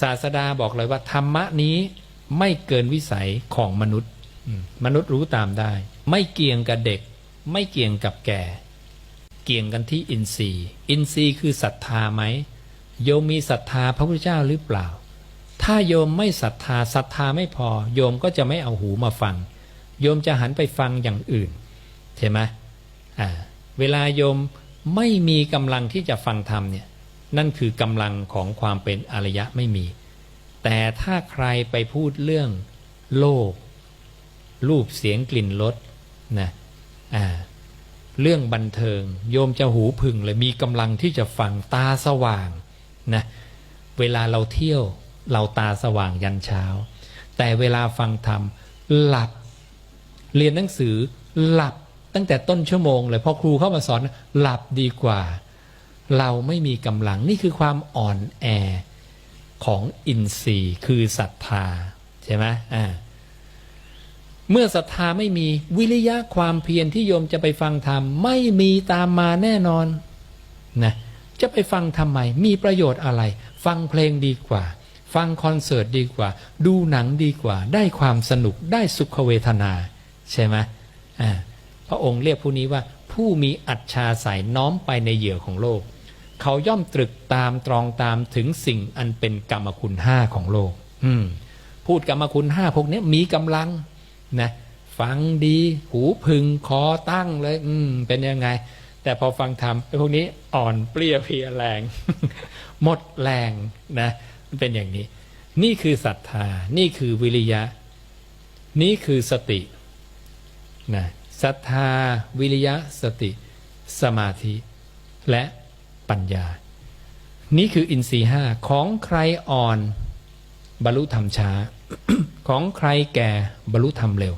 ศาสดาบอกเลยว่าธรรมะนี้ไม่เกินวิสัยของมนุษย์ มนุษย์รู้ตามได้ ไม่เกี่ยงกับเด็ก ไม่เกี่ยงกับแก่ เกี่ยงกันที่อินทรีย์ อินทรีย์คือศรัทธาไหมโยมมีศรัทธาพระพุทธเจ้าหรือเปล่า ถ้าโยมไม่ศรัทธาศรัทธาไม่พอ โยมก็จะไม่เอาหูมาฟัง โยมจะหันไปฟังอย่างอื่นใช่ไหมอ่าเวลาโยมไม่มีกำลังที่จะฟังธรรมเนี่ย นั่นคือกำลังของความเป็นอริยะไม่มี แต่ถ้าใครไปพูดเรื่องโลก รูปเสียงกลิ่นรสนะอ่าเรื่องบันเทิง โยมจะหูพึงเลยมีกำลังที่จะฟังตาสว่างนะเวลาเราเที่ยวเราตาสว่างยันเช้า แต่เวลาฟังธรรมหลับ เรียนหนังสือหลับตั้งแต่ต้นชั่วโมงเลยพอครูเข้ามาสอนหลับดีกว่า เราไม่มีกำลังนี่คือความอ่อนแอของอินทรีย์คือศรัทธาใช่ไหมอ่าเมื่อศรัทธาไม่มีวิริยะความเพียรที่โยมจะไปฟังธรรม ไม่มีตามมาแน่นอนนะจะไปฟังทำไม มีประโยชน์อะไร ฟังเพลงดีกว่า ฟังคอนเสิร์ตดีกว่า ดูหนังดีกว่า ได้ความสนุกได้สุขเวทนา ใช่ไหมอ่าพระองค์เรียกผู้นี้ว่าผู้มีอัจฉาสายน้อมไปในเหยื่อของโลก เขาย่อมตรึกตามตรองตามถึงสิ่งอันเป็นกรรมคุณห้าของโลก อืมพูดกรรมคุณห้าพวกนี้มีกำลังนะฟังดี หูพึงคอตั้งเลย อืม เป็นยังไง แต่พอฟังธรรมไอ้พวกนี้อ่อนเปรี้ยเพียแรง หมดแรงนะมันเป็นอย่างนี้ นี่คือศรัทธา นี่คือวิริยะ นี่คือสตินะศรัทธาวิริยะสติ สมาธิ และ ปัญญา นี่คืออินทรีห้าของใครอ่อน บรรลุธรรมช้า ของใครแก่บรรลุธรรมเร็ว